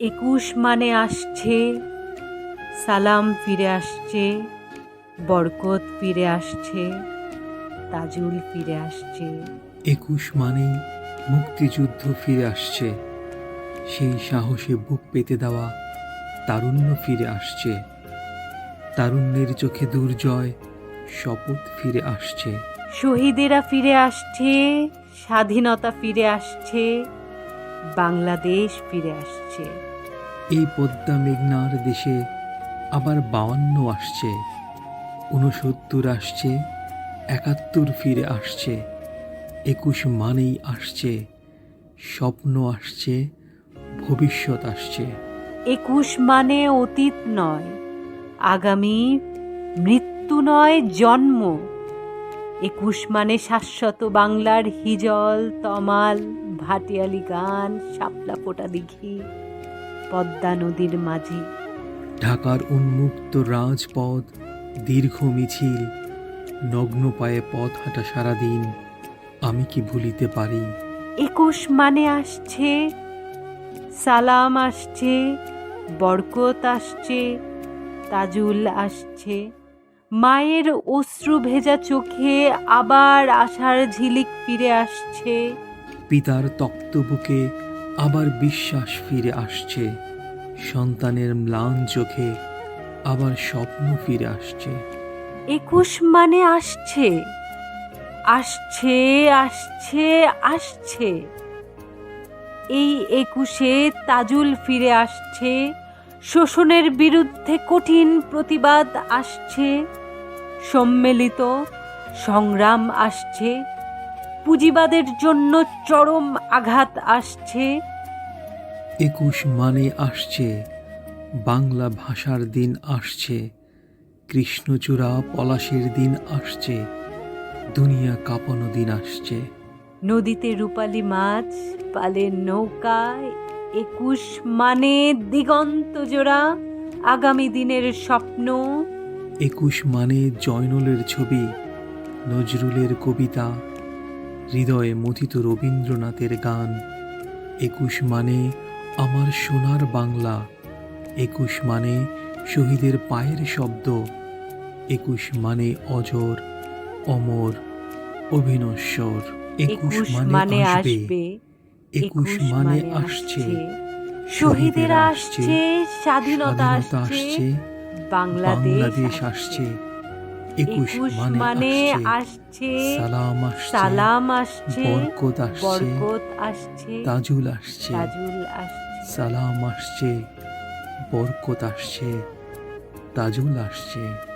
একুশ মানে আসছে সালাম ফিরে আসছে বরকত ফিরে আসছে তাজুল ফিরে আসছে। একুশ মানেই মুক্তিযুদ্ধ ফিরে আসছে সেই সাহসে বুক পেতে দেওয়া তারুণ্য ফিরে আসছে। তারুণ্যের চোখে দুর্জয় শপথ ফিরে আসছে। শহীদেরা ফিরে আসছে স্বাধীনতা ফিরে আসছে বাংলাদেশ ফিরে আসছে। এই পদ্মা মেঘনার দেশে আবার বাউান্ন আসছে, ঊনসত্তর আসছে, একাত্তর ফিরে আসছে, একুশ মানেই আসছে, স্বপ্ন আসছে, ভবিষ্যৎ আসছে। একুশ মানে অতীত নয়, আগামী মৃত্যু নয়, জন্ম। একুশ মানে শাশ্বত বাংলার হিজল, তমাল, ভাটিয়ালি গান, শাপলা ফোটা দিঘি পদ্মা নদীর মাঝে। ঢাকার উন্মুক্ত রাজপথ দীর্ঘ মিছিল নগ্ন পায়ে পথ হাঁটা সারাদিন আমি কি ভুলিতে পারি? একুশ মানে আসছে সালাম আসছে বরকত আসছে তাজুল আসছে। মায়ের অশ্রু ভেজা চোখে আবার আশার ঝিলিক ফিরে আসছে। পিতার তক্ত বুকে আবার বিশ্বাস ফিরে আসছে। সন্তানের ম্লান চোখে আবার স্বপ্ন ফিরে আসছে। একুশ মানে আসছে। আসছে আসছে আসছে। এই একুশে তাজুল ফিরে আসছে। শোষণের বিরুদ্ধে কঠিন প্রতিবাদ আসছে। সম্মিলিত সংগ্রাম আসছে। পুঁজিবাদের জন্য চরম আঘাত আসছে। একুশ মানে আসছে বাংলা ভাষার দিন আসছে কৃষ্ণচূড়া পলাশের দিন আসছে দুনিয়া কাঁপানো দিন আসছে। নদীতে রূপালী মাছ পালের নৌকায় একুশ মানে দিগন্ত জোড়া আগামী দিনের স্বপ্ন। একুশ মানে জয়নলের ছবি নজরুলের কবিতা হৃদয়ে মথিত রবীন্দ্রনাথের গান। একুশ মানে আমার সোনার বাংলা। একুশ মানে শহীদের পায়ের শব্দ। একুশ মানে অজর অমর অভিনশ্বর। একুশ মানে আসবে। একুশ মানে আসছে। শহীদের আসছে। স্বাধীনতা আসছে বাংলাদেশ আসছে। একুশ মানে মানে আসছে। সালাম আসছে সালাম আসছে বরকত আসছে তাজুল আসছে। সালাম আসছে বরকত আসছে তাজুল আসছে।